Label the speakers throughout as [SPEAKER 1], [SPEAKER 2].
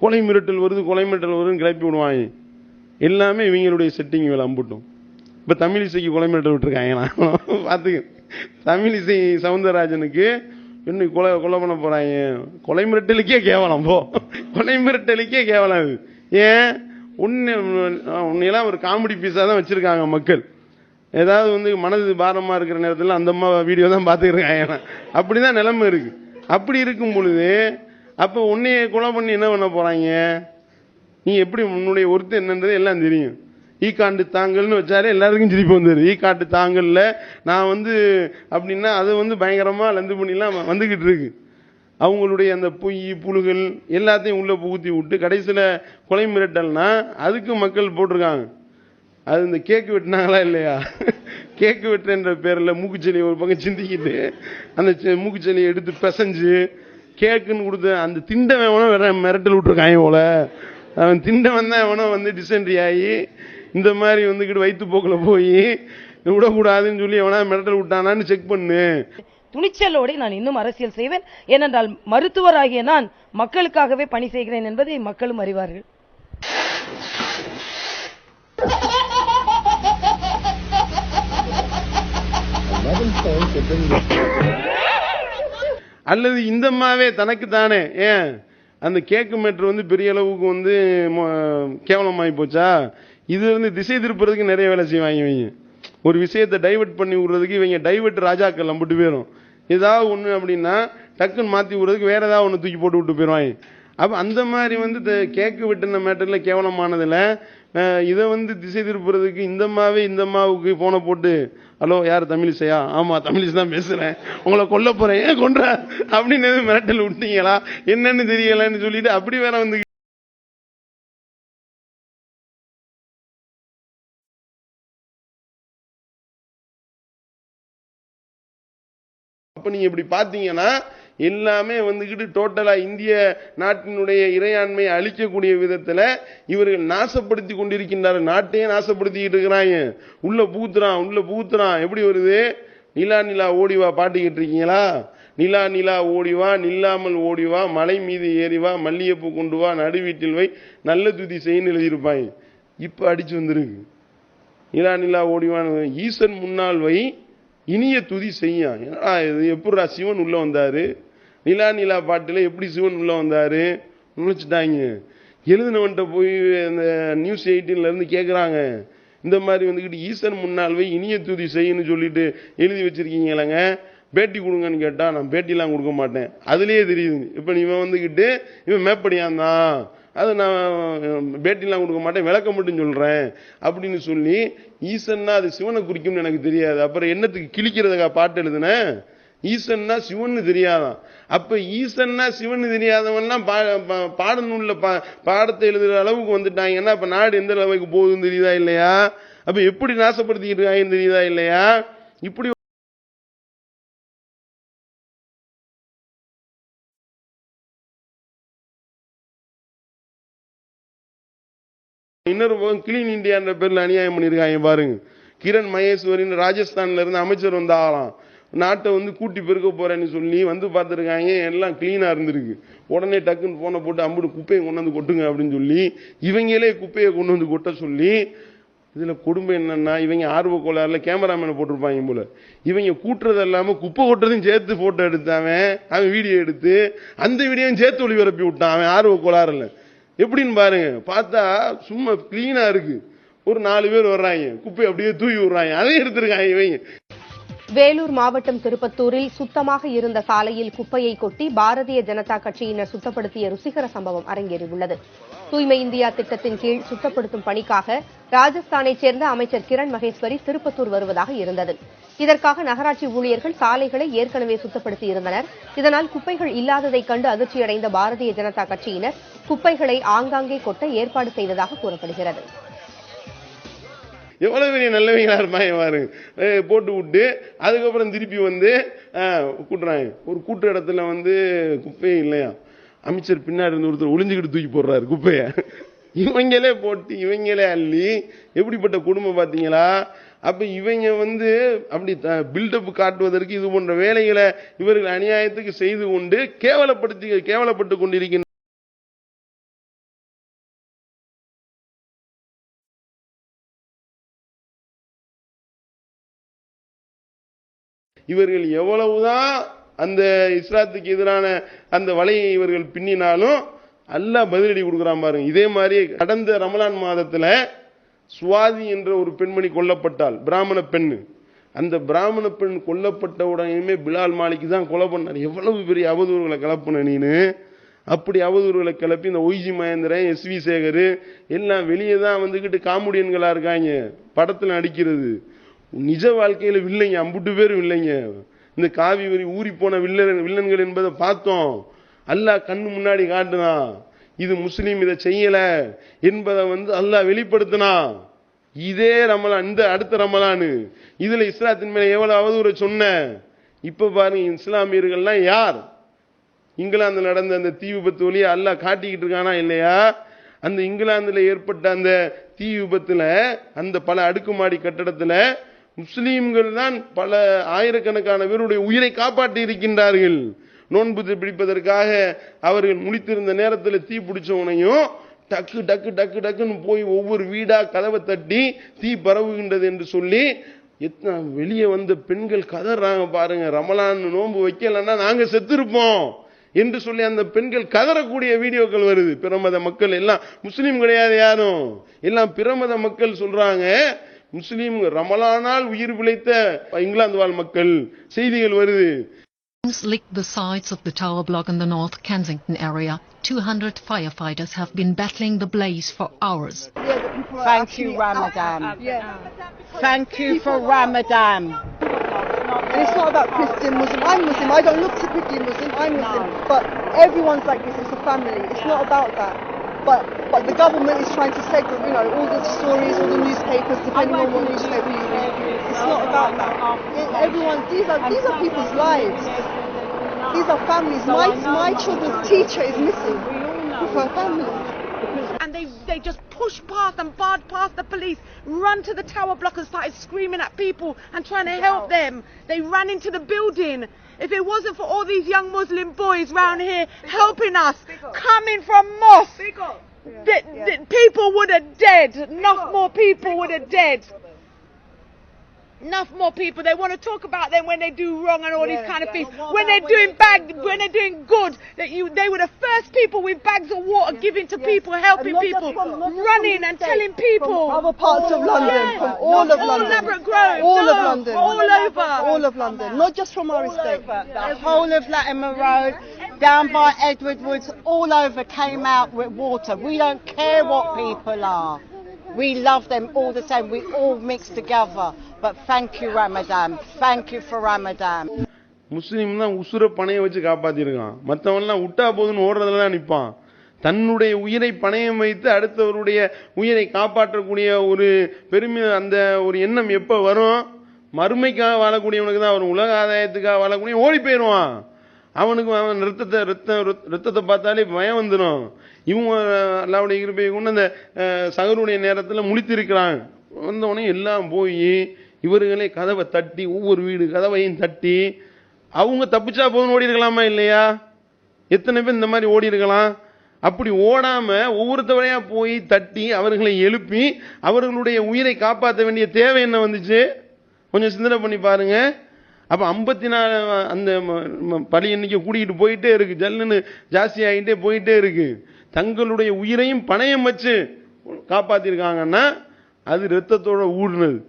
[SPEAKER 1] கொலை மிரட்டல் வருது கொலை மிரட்டல் வருதுன்னு கிளப்பி விடுவாங்க. எல்லாமே இவங்களுடைய செட்டிங் வேலை அம்புட்டும். இப்போ தமிழிசைக்கு கொலை மிரட்டல் விட்டுருக்காங்களா பார்த்துக்க. தமிழிசை சவுந்தரராஜனுக்கு இன்னும் கொலை கொலை பண்ண போகிறாங்க கொலை மிரட்டலுக்கே கேவலம் போ. கொலை மிரட்டலுக்கே கேவலம் அது. ஏன்? உன்னை உன்னையெல்லாம் ஒரு காமெடி பீஸாக தான் வச்சுருக்காங்க மக்கள். ஏதாவது வந்து மனது பாரமாக இருக்கிற நேரத்தில் அந்த அம்மா வீடியோ தான் பார்த்துக்கிறேன் அப்படி தான் நிலைமை இருக்குது அப்படி இருக்கும் பொழுது அப்போ உன்னைய கொலை பண்ணி என்ன பண்ண போகிறாங்க நீ எப்படி உன்னுடைய ஒருத்தர் என்னன்றது எல்லாம் தெரியும். ஈ காண்டு தாங்கல்னு வச்சாலே எல்லாருக்கும் சிரிப்பு வந்துரு ஈ காட்டு தாங்கல்ல நான் வந்து அப்படின்னா அது வந்து பயங்கரமாக லந்து பண்ணிலாம் வந்துக்கிட்டு இருக்கு. அவங்களுடைய அந்த பொய் புழுகள் எல்லாத்தையும் உள்ளே புகுத்தி விட்டு கடைசியில் கொலை மிரட்டல்னா அதுக்கு மக்கள் போட்டிருக்காங்க. அது இந்த கேக்கு வெட்டினாங்களா இல்லையா? கேக்கு வெட்டுறன்ற பேரில் மூக்குச்செடியை ஒரு பக்கம் சிந்திக்கிட்டு அந்த செ- மூக்குச்செடியை எடுத்து பிசைஞ்சு கேக்குன்னு கொடுத்து அந்த திண்டவன் எவனோ வேற மிரட்டல் விட்டுருக்காங்க போல. அவன் திண்டவன் தான் எவனோ வந்து டிசென்ட்ரி ஆகி இந்த மாதிரி வந்துக்கிட்டு வயிற்று போக்கில் போய் விடக்கூடாதுன்னு சொல்லி எவனா மிரட்டல் விட்டானான்னு செக் பண்ணு.
[SPEAKER 2] துணிச்சலோடு நான் இன்னும் அரசியல் செய்வேன். ஏனென்றால் மருத்துவராகிய நான் மக்களுக்காகவே பணி செய்கிறேன் என்பதை மக்களும் அறிவார்கள்.
[SPEAKER 1] அல்லது இந்த அம்மாவே தனக்கு தானே? ஏன்? அந்த கேக்கு மேட்ரு வந்து பெரிய அளவுக்கு வந்து மொ- கேவலமாகி போச்சா? இது வந்து திசை திருப்புறதுக்கு நிறைய வேலை செய்வாங்க இவங்க. ஒரு விஷயத்தை டைவெர்ட் பண்ணி விடுறதுக்கு இவங்க டைவெர்ட் ராஜாக்கள் நம்பிட்டு போயிடும் ஏதாவது ஒன்று அப்படின்னா டக்குன்னு மாற்றி விடுறதுக்கு வேறு ஏதாவது ஒன்று தூக்கி போட்டு விட்டு போயிடுவாங்க அப்போ அந்த மாதிரி வந்து த- கேக்கு வெட்டின மேட்டரில் கேவலமானதில் இதை வந்து திசை திருப்புறதுக்கு இந்த மாவே இந்த மாவுக்கு போனை போட்டு ஹலோ யார் தமிழிசையா? ஆமா தமிழிசை தான் பேசுறேன். உங்களை கொல்ல போறேன். ஏன் கொன்ற? அப்படின்னு எதுவும் மிரட்டல் விட்டீங்களா? என்னன்னு தெரியலன்னு சொல்லிட்டு அப்படி வேற வந்து அப்போ நீங்க இப்படி பார்த்தீங்கன்னா எல்லாமே வந்துக்கிட்டு டோட்டலாக இந்திய நாட்டினுடைய இறையாண்மையை அழிக்கக்கூடிய விதத்தில் இவர்கள் நாசப்படுத்தி கொண்டிருக்கின்றார் நாட்டையே நாசப்படுத்திக்கிட்டு இருக்கிறாங்க. உள்ளே பூத்துறான் உள்ளே பூத்துறான் எப்படி வருது? நிலா நிலா ஓடிவா பாட்டுக்கிட்டு இருக்கீங்களா? நிலா நிலா ஓடிவா நில்லாமல் ஓடிவா மலை மீது ஏறிவா மல்லிகைப்பூ கொண்டு வா நடு வீட்டில் வை நல்ல துதி செய்ன்னு எழுதியிருப்பாங்க. இப்போ அடிச்சு வந்திருக்கு. நிலா நிலா ஓடிவான் ஈசன் முன்னால் வை இனிய துதி செய்யான். ஏன்னா இது? எப்படிடா சிவன் உள்ளே வந்தார்? நிலா நிலா பாட்டில் எப்படி சிவன் உள்ள வந்தார்? நுழைச்சிட்டாங்க எழுதினவன்கிட்ட போய் அந்த நியூஸ் எயிட்டீன்ல இருந்து இந்த மாதிரி வந்துக்கிட்டு ஈசன் முன்னால் போய் இனிய தூதி செய்யன்னு சொல்லிட்டு எழுதி வச்சிருக்கீங்களேங்க? பேட்டி கொடுங்கன்னு கேட்டால் நான் பேட்டிலாம் கொடுக்க மாட்டேன். அதுலேயே தெரியுது. இப்போ இவன் வந்துக்கிட்டு இவன் மேப்படியான் தான். அது நான் பேட்டிலாம் கொடுக்க மாட்டேன் விளக்கம் மட்டும் சொல்கிறேன் அப்படின்னு சொல்லி ஈசன்னா அது சிவனை குறிக்கும்னு எனக்கு தெரியாது. அப்புறம் என்னத்துக்கு கிழிக்கிறதுக்கா பாட்டு எழுதுனேன் ஈசன்னா சிவன்னு தெரியாதான். அப்ப ஈசன்னா சிவன் தெரியாதவன்லாம் பா பா- பாடநூல்ல பா பாடத்தை எழுதுற அளவுக்கு வந்துட்டாங்கன்னா அப்ப நாடு எந்த அளவுக்கு போகுதுன்னு தெரியுதா இல்லையா? அப்ப எப்படி நாசப்படுத்திக்கிட்டு இருக்காங்கன்னு தெரியுதா இல்லையா? இப்படி இன்னொரு பக்கம் கிளீன் இந்தியான்ற பேர்ல அநியாயம் பண்ணியிருக்காங்க பாருங்க. கிரண் மகேஸ்வரின்னு ராஜஸ்தான்ல இருந்து அமைச்சர் வந்தாலாம் நாட்டை வந்து கூட்டி பெருக்க போறேன்னு சொல்லி வந்து பார்த்துருக்காங்க எல்லாம் க்ளீனாக இருந்திருக்கு. உடனே டக்குன்னு போனை போட்டு அம்புடு குப்பையை கொண்டு வந்து கொட்டுங்க அப்படின்னு சொல்லி இவங்களே குப்பையை கொண்டு வந்து கொட்ட சொல்லி இதில் கொடுமை என்னென்னா இவங்க ஆர்வ கோளாறுல கேமராமேனை போட்டிருப்பாங்க போல. இவங்க கூட்டுறது இல்லாமல் குப்பை கொட்டுறதையும் சேர்த்து ஃபோட்டோ எடுத்தாவன் அவன் வீடியோ எடுத்து அந்த வீடியோவும் சேர்த்து ஒளிபரப்பி விட்டான் அவன் ஆர்வ கோளாறுல. எப்படின்னு பாருங்க பார்த்தா சும்மா க்ளீனாக இருக்கு. ஒரு நாலு பேர் வர்றாங்க குப்பை அப்படியே தூக்கி விடுறாங்க. அதையும் எடுத்திருக்காங்க இவங்க.
[SPEAKER 3] வேலூர் மாவட்டம் திருப்பத்தூரில் சுத்தமாக இருந்த சாலையில் குப்பையை கொட்டி பாரதிய ஜனதா கட்சியினர் சுத்தப்படுத்திய ருசிகர சம்பவம் அரங்கேறியுள்ளது. தூய்மை இந்தியா திட்டத்தின் கீழ் சுத்தப்படுத்தும் பணிக்காக ராஜஸ்தானைச் சேர்ந்த அமைச்சர் கிரண் மகேஸ்வரி திருப்பத்தூர் வருவதாக இருந்தது. இதற்காக நகராட்சி ஊழியர்கள் சாலைகளை ஏற்கனவே சுத்தப்படுத்தி இருந்தனர் இதனால் குப்பைகள் இல்லாததைக் கண்டு அதிர்ச்சியடைந்த பாரதிய ஜனதா கட்சியினர் குப்பைகளை ஆங்காங்கே கொட்ட ஏற்பாடு செய்ததாக கூறப்படுகிறது.
[SPEAKER 1] எவ்வளவு பெரிய நல்லவங்களா இருப்பாங்க பாருங்க போட்டு விட்டு அதுக்கப்புறம் திருப்பி வந்து கூட்டுறாங்க. ஒரு கூட்டு இடத்துல வந்து குப்பையும் இல்லையா? அமைச்சர் பின்னாடி இருந்து ஒருத்தர் ஒளிஞ்சுக்கிட்டு தூக்கி போடுறாரு குப்பையை. இவங்களே போட்டு இவங்களே அள்ளி எப்படிப்பட்ட குடும்பம் பார்த்தீங்களா? அப்போ இவங்க வந்து அப்படி பில்டப் காட்டுவதற்கு இது போன்ற வேலைகளை இவர்கள் அநியாயத்துக்கு செய்து கொண்டு கேவலப்படுத்தி கேவலப்பட்டு கொண்டிருக்கின்ற இவர்கள் எவ்வளவுதான் அந்த இஸ்லாத்துக்கு எதிரான அந்த வலையை இவர்கள் பின்னினாலும் அல்லாஹ் பதிலடி கொடுக்குறான் பாருங்க. இதே மாதிரி கடந்த ரமலான் மாதத்தில் சுவாதி என்ற ஒரு பெண்மணி கொல்லப்பட்டால் பிராமண பெண் அந்த பிராமண பெண் கொல்லப்பட்ட உடனேயுமே பிலால் மாலிக்கு தான் கொலை பண்ணார். எவ்வளவு பெரிய அவதூறுகளை கிளப்புன நீனு? அப்படி அவதூறுகளை கிளப்பி இந்த YG Mahendran S V Sekhar எல்லாம் வெளியே தான் வந்துக்கிட்டு காமெடியன்களாக இருக்காங்க. படத்தில் நடிக்கிறது. நிஜ வாழ்க்கையில் வில்லைங்க அம்புட்டு பேரும் இல்லைங்க இந்த காவி வரி ஊறி போன வில்லன் வில்லன்கள் என்பதை பார்த்தோம். அல்லாஹ் கண்ணு முன்னாடி காட்டுனான். இது முஸ்லீம் இதை செய்யல என்பதை வந்து அல்லாஹ் வெளிப்படுத்தினான். இதே ரமலான் இந்த அடுத்த ரமலானு. இதுல இஸ்லாத்தின் மேல எவ்வளவு ஒரு சொன்ன? இப்ப பாருங்க இஸ்லாமியர்கள்லாம் யார்? இங்கிலாந்து நடந்த அந்த தீ விபத்து வழியா அல்லாஹ் காட்டிக்கிட்டு இருக்கானா இல்லையா? அந்த இங்கிலாந்துல ஏற்பட்ட அந்த தீ விபத்துல அந்த பல அடுக்குமாடி கட்டடத்துல முஸ்லீம்கள் தான் பல ஆயிரக்கணக்கான பேருடைய உயிரை காப்பாற்றி இருக்கின்றார்கள். நோன்பு பிடிப்பதற்காக அவர்கள் முடித்திருந்த நேரத்தில் தீ பிடிச்சவனையும் டக்கு டக்கு டக்கு டக்குன்னு போய் ஒவ்வொரு வீடா கதவை தட்டி தீ பரவுகின்றது என்று சொல்லி எத்தனை வெளியே வந்த பெண்கள் கதறாங்க பாருங்க. ரமலான் நோன்பு வைக்கலன்னா நாங்க செத்திருப்போம் என்று சொல்லி அந்த பெண்கள் கதறக்கூடிய வீடியோக்கள் வருது. பிரமத மக்கள் எல்லாம் முஸ்லீம் கிடையாது யாரும். எல்லாம் பிரமத மக்கள் சொல்றாங்க முஸ்லீம் ரமலானால் உயிர் பிழைத்த இங்கிலாந்து வாழ் மக்கள் செய்திகள் வருது
[SPEAKER 4] Flames licked the sides of the tower block in the North Kensington area. 200 firefighters have been battling the blaze for hours.
[SPEAKER 5] Thank you, Ramadan. Thank you for Ramadan.
[SPEAKER 6] And it's not about Christian, Muslim. I'm Muslim. I don't look typically Muslim. I'm Muslim. But everyone's like this. It's a family. It's not about that. But but the government is trying to segregate, you know, all the stories, all the newspapers, depending on what newspaper you read. It's not about that. It, everyone, these are these are people's lives. These are families. My my children's teacher is missing with her family.
[SPEAKER 5] And they, they just pushed past and barred past the police, run to the tower block and started screaming at people and trying to help them. They ran into the building. If it wasn't for all these young Muslim boys round here helping us, coming from mosque, the, the people would have dead. Enough more people would have dead. Enough more people. They want to talk about them when they do wrong and all these kind of things. When they're doing bad, when they're doing good, that you they were the first people with bags of water giving to people, helping people,
[SPEAKER 6] from- not
[SPEAKER 5] running and telling people.
[SPEAKER 6] From other parts of London,
[SPEAKER 5] Yeah.
[SPEAKER 6] from all of
[SPEAKER 5] All
[SPEAKER 6] London.
[SPEAKER 5] Grove,
[SPEAKER 6] All of
[SPEAKER 5] no,
[SPEAKER 6] London.
[SPEAKER 5] all over.
[SPEAKER 6] All of London. Not just from our estate.
[SPEAKER 7] The whole of Latimer Road, down by Edward Woods, all over came out with water. We don't care what people are. We love them all the same. We all mix together. But thank you, Ramadan. Thank you for Ramadan.
[SPEAKER 1] முஸ்லீம் தான் உசுர பணைய வச்சு காப்பாத்திருக்கான். மற்றவன்லாம் விட்டா போதுன்னு ஓடுறதுல தான் நிற்பான் தன்னுடைய உயிரை பணயம் வைத்து அடுத்தவருடைய உயிரை காப்பாற்றக்கூடிய ஒரு பெருமை அந்த ஒரு எண்ணம் எப்போ வரும்? மறுமைக்காக வாழக்கூடியவனுக்கு தான் அவன் உலக ஆதாயத்துக்காக வாழக்கூடிய ஓடி போயிடுவான். அவனுக்கு அவன் ரத்தத்தை ரத்த ரத்தத்தை பார்த்தாலே பயம் வந்துடும் இவங்க அல்லாவுடைய கிருபையை கொண்டு அந்த சகருடைய நேரத்தில் முழித்திருக்கிறான் வந்தவொடனே எல்லாம் போய் இவர்களே கதவை தட்டி ஒவ்வொரு வீடு கதவையும் தட்டி அவங்க தப்பிச்சா போதும்னு ஓடி இருக்கலாமா இல்லையா? எத்தனை பேர் இந்த மாதிரி ஓடி இருக்கலாம் அப்படி ஓடாம ஒவ்வொருத்தவரையா போய் தட்டி அவர்களை எழுப்பி அவர்களுடைய உயிரை காப்பாற்ற வேண்டிய தேவை என்ன வந்துச்சு? கொஞ்சம் சிந்தனை பண்ணி பாருங்க. அப்ப ஐம்பத்தி நாலு அந்த ம- ம- கூட்டிகிட்டு போயிட்டே இருக்கு. ஜல்லுன்னு ஜாஸ்தி ஆகிட்டே போயிட்டே இருக்கு. தங்களுடைய உயிரையும் பணயம் வச்சு காப்பாத்திருக்காங்கன்னா அது ரத்தத்தோட ஊடுனது.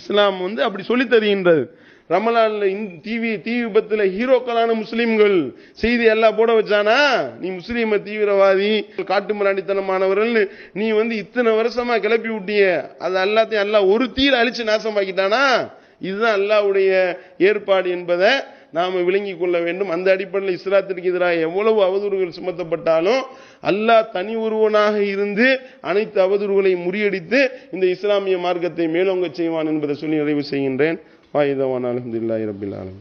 [SPEAKER 1] இஸ்லாம் வந்து அப்படி சொல்லி தருகின்றது. ரமலான்ல தீவி டிவி தீ விபத்தில் ஹீரோக்களான முஸ்லீம்கள் செய்தி எல்லாம் போட வச்சானா? நீ முஸ்லீம தீவிரவாதி காட்டு மிராண்டித்தனமானவர்கள் நீ வந்து இத்தனை வருஷமா கிளப்பி விட்டிய. அது எல்லாத்தையும் எல்லாம் ஒரு தீர அழிச்சு நாசமாக்கிட்டானா? இதுதான் அல்லாவுடைய ஏற்பாடு என்பதை நாம் விளங்கிக் கொள்ள வேண்டும். அந்த அடிப்படையில் இஸ்லாத்திற்கு எதிராக எவ்வளவு அவதூறுகள் சுமத்தப்பட்டாலும் அல்லாஹ் தனி ஒருவனாக இருந்து அனைத்து அவதூறுகளை முறியடித்து இந்த இஸ்லாமிய மார்க்கத்தை மேலோங்க செய்வான் என்பதை சொல்லி நிறைவு செய்கின்றேன். வாயுதவான் அலமதுல்லாஹி ரபில் ஆலம்